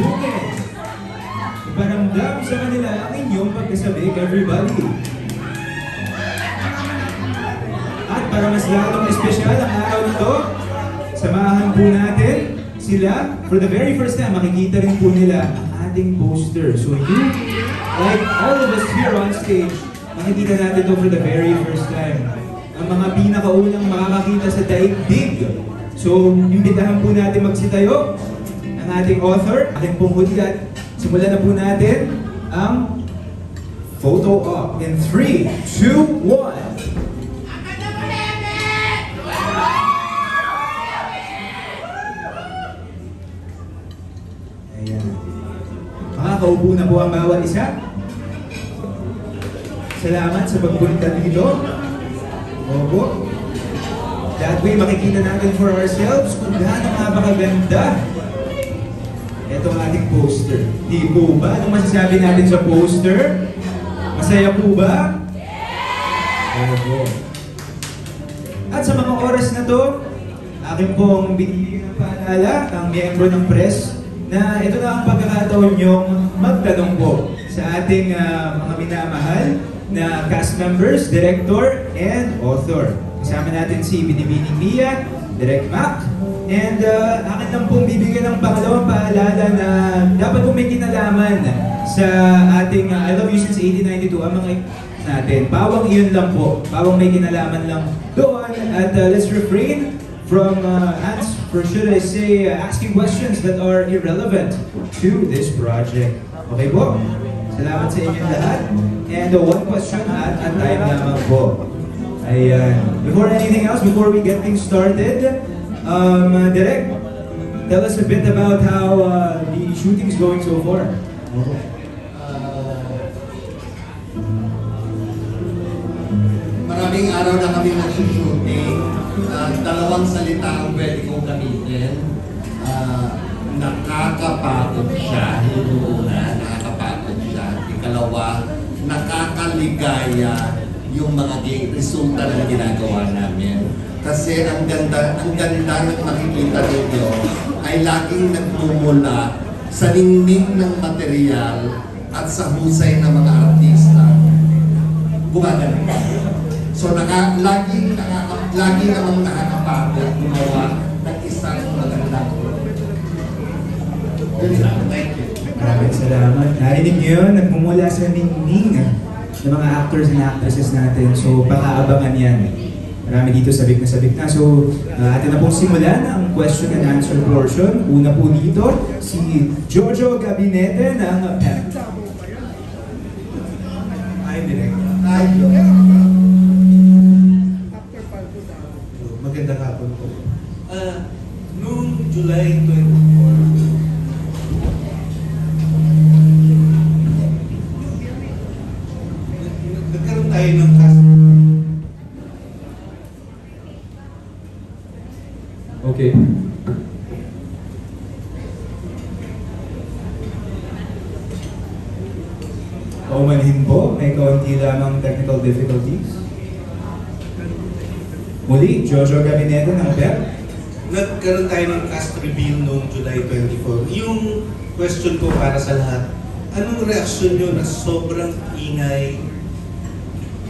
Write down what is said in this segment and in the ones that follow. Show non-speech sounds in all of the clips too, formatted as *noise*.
bukid. Iparamdam sa kanila ang inyong pagkasabik, everybody. At para mas lalong espesyal ang araw nito, samahan po natin sila. For the very first time, makikita rin po nila ang ating poster. So you, like all of us here on stage, makikita natin ito for the very first time. Ang mga pinakaunang makakakita sa daigdig. So, imbitahan po natin magsitayo ang ating author, ating pong hudyat. Simulan na po natin ang photo op in 3, 2, 1. Ayan. Makakaupo na po ang bawat isa. Salamat sa pagpunta dito. Opo. That way, makikita natin for ourselves kung gaano nga ba kaganda itong ating poster. Di po ba? Anong masasabi natin sa poster? Masaya po ba? Opo. At sa mga oras na to, akin pong binibigyan ng paalala ang miyembro ng press na ito na ang pagkakataon niyong magtanong po sa ating ah, mga minamahal na cast members, director, and author. Kasama natin si Binibining Mia, Direct Mac, and uh, akin lang pong bibigyan ng pangalawang paalala na dapat pong may kinalaman sa ating uh, I Love You Since 1892, ang mga natin. Pawang iyon lang po. Pawang may kinalaman lang doon. At uh, let's refrain from uh, ans- or should I say, uh, asking questions that are irrelevant to this project. Okay po? Salamat sa inyong lahat. And uh, one question at a time lamang po. Ayan. Before anything else, before we get things started, um, uh, Direk, tell us a bit about how uh, the shooting is going so far. Maraming araw na kami nagsushooting. Uh, dalawang salita ang pwede kong gamitin. Ah, nakakapagod siya. Yung una, nakakapagod siya. Ikalawa, nakakaligaya yung mga resulta ng ginagawa namin. Kasi ang ganda, ang ganda ng makikita ninyo ay laging nagmumula sa ningning ng material at sa husay ng mga artista gumagana. So naka, lagi, naka, lagi namang nakakapagod gumawa ng isang magandang. Thank you. Maraming salamat. Narinig niyo yun, nagmumula sa ningning ng mga actors and actresses natin. So, pakaabangan yan. Marami dito sabik na sabik na. So, uh, atin na pong simulan ang question and answer portion. Una po dito, si Jojo Gabinete ng PEP. Hi, Direk. Tayo. Magandang hapon po. Ah, noong July 24, Muli, Jojo Gabinete ng PEP. Nagkaroon tayo ng cast reveal noong July 24. Yung question ko para sa lahat, anong reaksyon nyo na sobrang ingay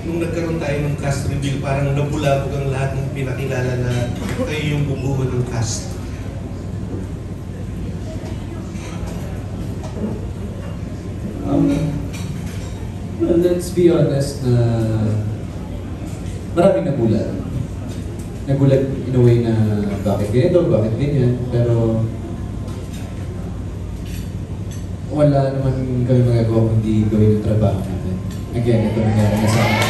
nung nagkaroon tayo ng cast reveal, parang nabulabog ang lahat ng pinakilala na kayo yung bumuo ng cast. Um, well, let's be honest na maraming nagulat. Nagulat in a way na bakit ganito, bakit ganyan, pero wala naman kami magagawa kundi gawin yung trabaho natin. Again, ito nangyari na sa akin.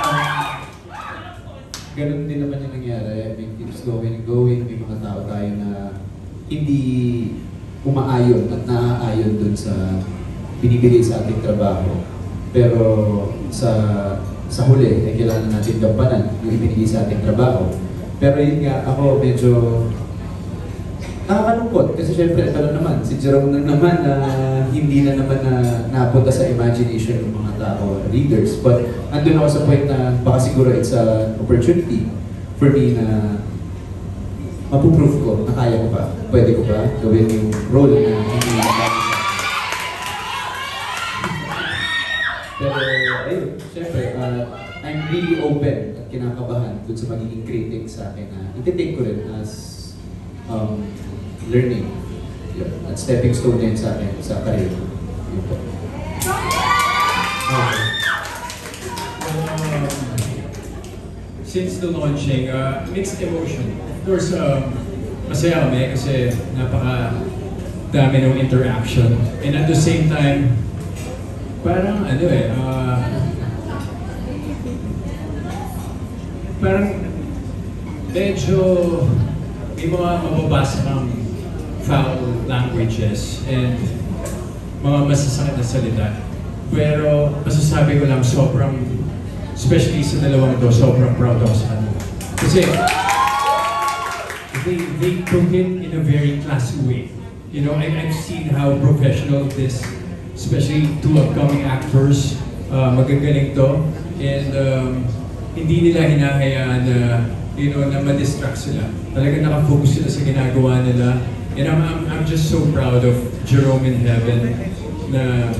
Um, ganun din naman yung nangyari. I mean, keeps going and going. May mga tao tayo na hindi umaayon at naaayon dun sa binibigay sa ating trabaho. Pero sa sa huli, ay kailangan natin gampanan yung ibinigay sa ating trabaho. Pero yun nga, ako medyo nakakalungkot kasi syempre ito na naman, si Jerome na naman na hindi na naman na napunta sa imagination ng mga tao, readers. But andun ako sa point na baka siguro it's an opportunity for me na mapuprove ko na kaya ko ba? Pwede ko ba gawin yung role na hindi Pero, ayun, syempre, uh, I'm really open at kinakabahan dun sa magiging critic sa akin na iti-take ko rin as um, learning. Yun. At stepping stone yun sa akin sa career. Yun po. Okay. Um, since the launching, uh, mixed emotion. Of course, um, masaya kami kasi napaka dami ng interaction. And at the same time, parang ano eh, uh, parang medyo may mga mababasa kang foul languages and mga masasakit na salita. Pero masasabi ko lang sobrang, especially sa dalawang to, sobrang proud ako sa kanila. Kasi they, they took it in a very classy way. You know, I, I've seen how professional this, especially two upcoming actors, uh, magagaling to. And um, hindi nila hinahayaan na, you know, na ma-distract sila. Talaga nakafocus sila sa ginagawa nila. And I'm, I'm, I'm just so proud of Jerome in Heaven na,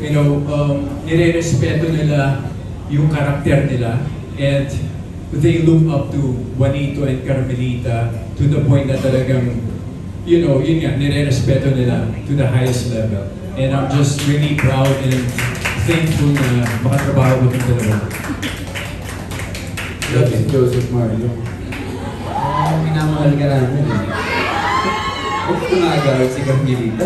you know, um, nire-respeto nila yung karakter nila. And they look up to Juanito and Carmelita to the point na talagang, you know, yun nga, nire-respeto nila to the highest level. And I'm just really proud and thankful na makatrabaho ko ng dalawa. Love si Joseph Mario. Ah, minamahal ka namin eh. Huwag ko nagagawin si Carmelita.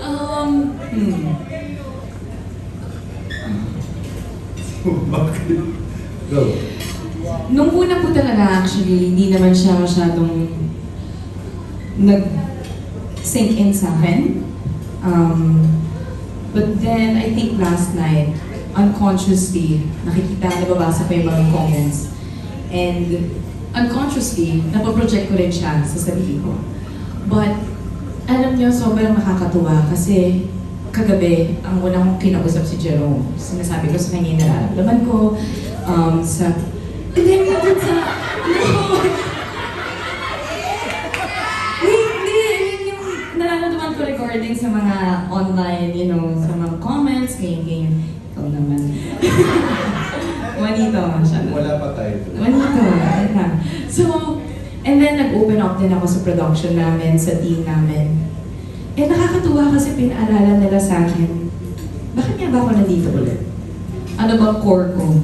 Um, hmm. *laughs* Bakit? Go. Nung una po talaga actually, hindi naman siya masyadong nag-sink in sa akin. Um, but then, I think last night, unconsciously, nakikita, nababasa ko yung mga comments. And unconsciously, napoproject ko rin siya sa sarili ko. But, alam niyo, sobrang nakakatuwa kasi kagabi, ang una kong kinausap si Jerome, sinasabi ko sa kanya yung nararamdaman ko, um, sa... Hindi, hindi sa... *laughs* No! Wait, hindi! Yun yung recording sa mga online, you know, sa mga comments, ganyan, ganyan. Ikaw naman. *laughs* Juanito, siya na. Wala pa tayo. Manito, ayun na. So, and then nag-open up din ako sa production namin, sa team namin. Eh nakakatuwa kasi pinaalala nila sa akin, bakit nga ba ako nandito ulit? Ano ba core ko?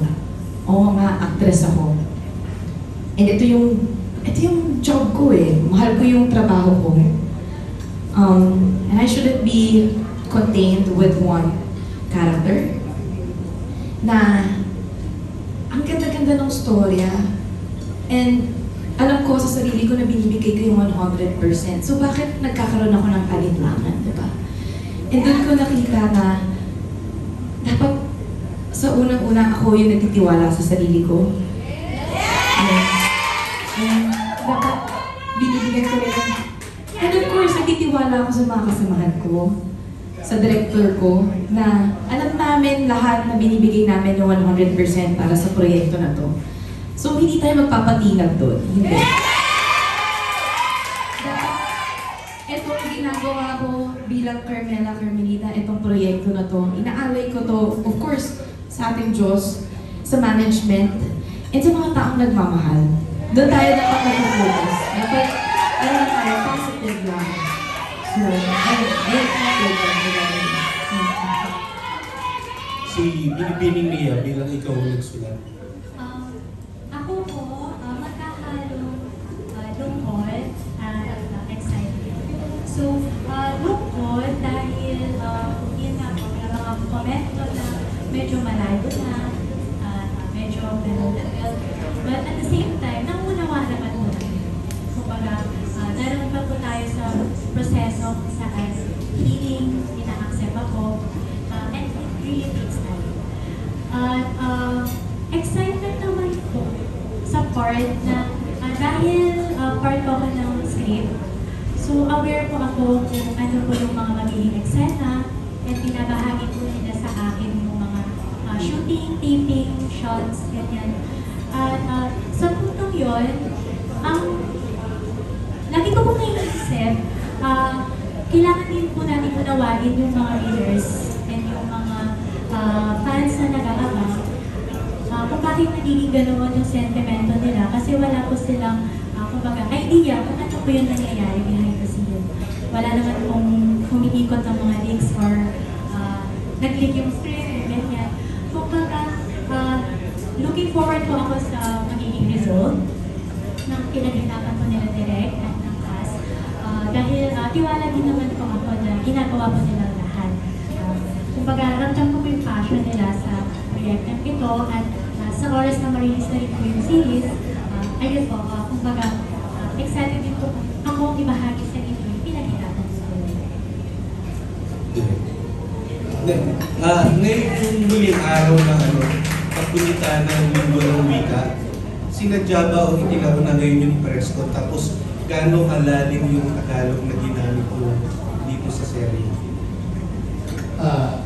Oo nga, actress ako. And ito yung, ito yung job ko eh. Mahal ko yung trabaho ko. Um, and I shouldn't be contained with one character na ang ganda-ganda ng storya. And alam ko sa sarili ko na binibigay ko yung 100%. So bakit nagkakaroon ako ng alinlangan, di ba? And doon ko nakita na dapat sa unang-una ako yung nagtitiwala sa sarili ko. Ako sa mga kasamahan ko sa director ko na alam namin lahat na binibigay namin yung 100% para sa proyekto na to. So, hindi tayo magpapatinag doon. Hindi. Itong ginagawa ko bilang Carmela Carmelita, itong proyekto na to, inaalay ko to, of course, sa ating Diyos, sa management, and sa mga taong nagmamahal. Doon tayo dapat mag-focus. Dapat, ano tayo, positive lang. Si Binibining Mia bilang ikaw ang nagsulat. Um, ako po, uh, magkahalong uh, lungkot at uh, excited. So, uh, lungkot dahil uh, yun nga po, may mga komento na medyo malayo part na uh, dahil uh, part po ako ng script, so aware po ako kung ano po yung mga magiging eksena at pinabahagi po nila sa akin yung mga uh, shooting, taping, shots, ganyan. At ah, sa puntong yon, ang lagi ko pong naiisip, ah, kailangan din po natin unawain yung mga readers and yung mga ah, fans na nag-aabang Ah, kung bakit nagiging ganoon yung sentimento nila kasi wala po silang ah, kumbaga idea kung ano po yung nangyayari behind the scene. Wala naman pong humiikot ang mga leaks or uh, nag-leak yung script, ganyan. Kumbaga, ah, looking forward po ako sa magiging result ng pinaghirapan po nila direct at ng cast. Ah, dahil ah, tiwala din naman po ako na ginagawa po nila lahat. Ah, kumbaga, ramdam ko po yung passion nila sa proyektong ito at sa oras na marilis na rin po yung series, ah, ayun po, ah, kumbaga, ah, excited din po ako ibahagi sa inyo yung pinaghirapan ko nila. Ah, ngayon yung huling araw ng ano, pagpunita ng linggo ng wika, sinadya ba o itinaro na ngayon yung press ko? Tapos, gaano kalalim yung Tagalog na ginamit mo dito sa serye? Ah,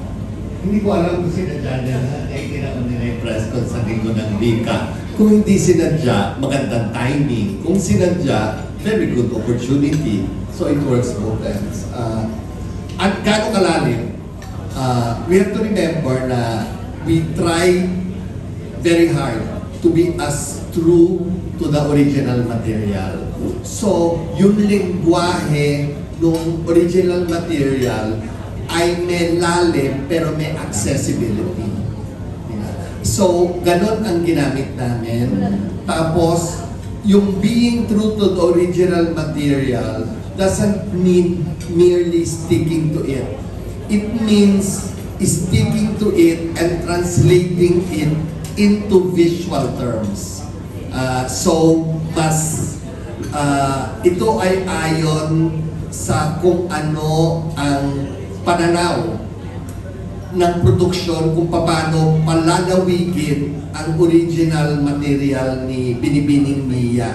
hindi ko alam kung sinadya niya na tinaon nila yung press con sa linggo ng Lika. Kung hindi sinadya, magandang timing. Kung sinadya, very good opportunity. So it works both ends. Ah, at gaano kalalim, ah, we have to remember na we try very hard to be as true to the original material. So, yung lingwahe ng original material ay may lalim pero may accessibility. So, ganun ang ginamit namin. Tapos, yung being true to the original material doesn't mean merely sticking to it. It means sticking to it and translating it into visual terms. Uh, so, mas uh, ito ay ayon sa kung ano ang pananaw ng produksyon kung paano palalawigin ang original material ni Binibining Mia.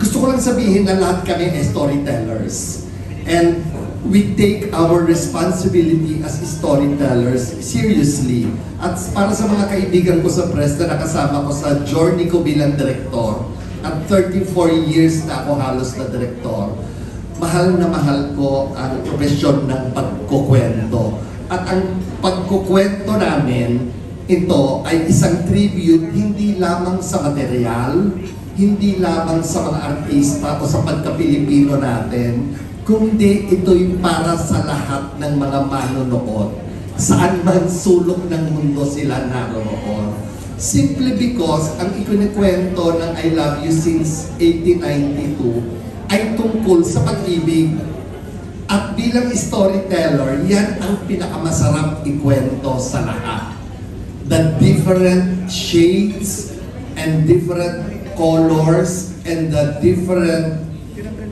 Gusto ko lang sabihin na lahat kami ay storytellers. And we take our responsibility as storytellers seriously. At para sa mga kaibigan ko sa press na nakasama ko sa journey ko bilang direktor, at 34 years na ako halos na direktor, mahal na mahal ko ang profesyon ng pagkukwento. At ang pagkukwento namin, ito ay isang tribute hindi lamang sa material, hindi lamang sa mga artista o sa pagka-Pilipino natin, kundi ito'y para sa lahat ng mga manonood. Saan man sulok ng mundo sila naroon. Simply because ang ikinikwento ng I Love You Since 1892 ay tungkol sa pag-ibig. At bilang storyteller, yan ang pinakamasarap ikwento sa lahat. The different shades and different colors and the different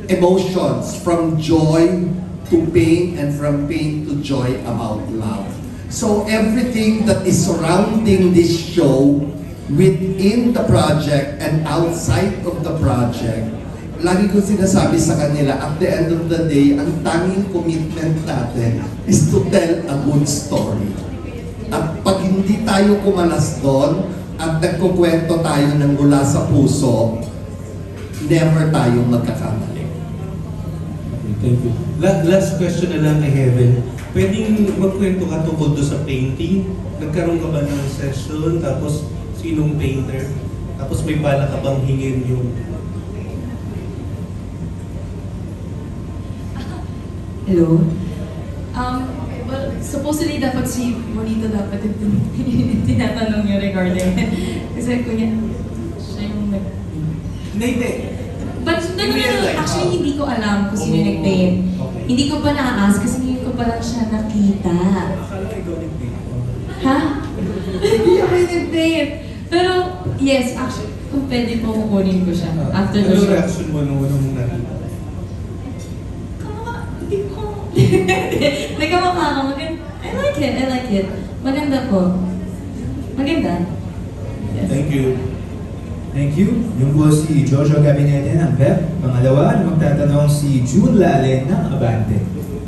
emotions from joy to pain and from pain to joy about love. So everything that is surrounding this show within the project and outside of the project, lagi ko sinasabi sa kanila, at the end of the day, ang tanging commitment natin is to tell a good story. At pag hindi tayo kumalas doon at nagkukwento tayo ng mula sa puso, never tayong magkakamali. Okay, thank you. La- last question na lang kay Heaven. Pwedeng magkwento ka tungkol doon sa painting? Nagkaroon ka ba ng session? Tapos, sinong painter? Tapos may bala ka bang hingin yung Hello? Um, well, supposedly dapat si Bonito dapat yung tin- *laughs* tinatanong niyo regarding. *laughs* Kasi kunya, siya yung nag... Hindi, hindi. But no, no, no, actually oh. hindi ko alam kung sino Oh, yung nag-paint. okay. Hindi ko pa na-ask kasi hindi ko pa lang siya nakita. Akala ko ikaw nag-paint. Ha? Hindi ako nag-paint. Pero, yes, actually, kung pwede po kukunin ko siya after the ano reaction mo nung nung nakita? Kamukha, hindi ko... Nagkamukha ka, maganda. I like it, I like it. Maganda po. Maganda. Yes. Thank you. Thank you. Yung po si Jojo Gabinete ng PEP. Pangalawa, na magtatanong si June Lale ng Abante.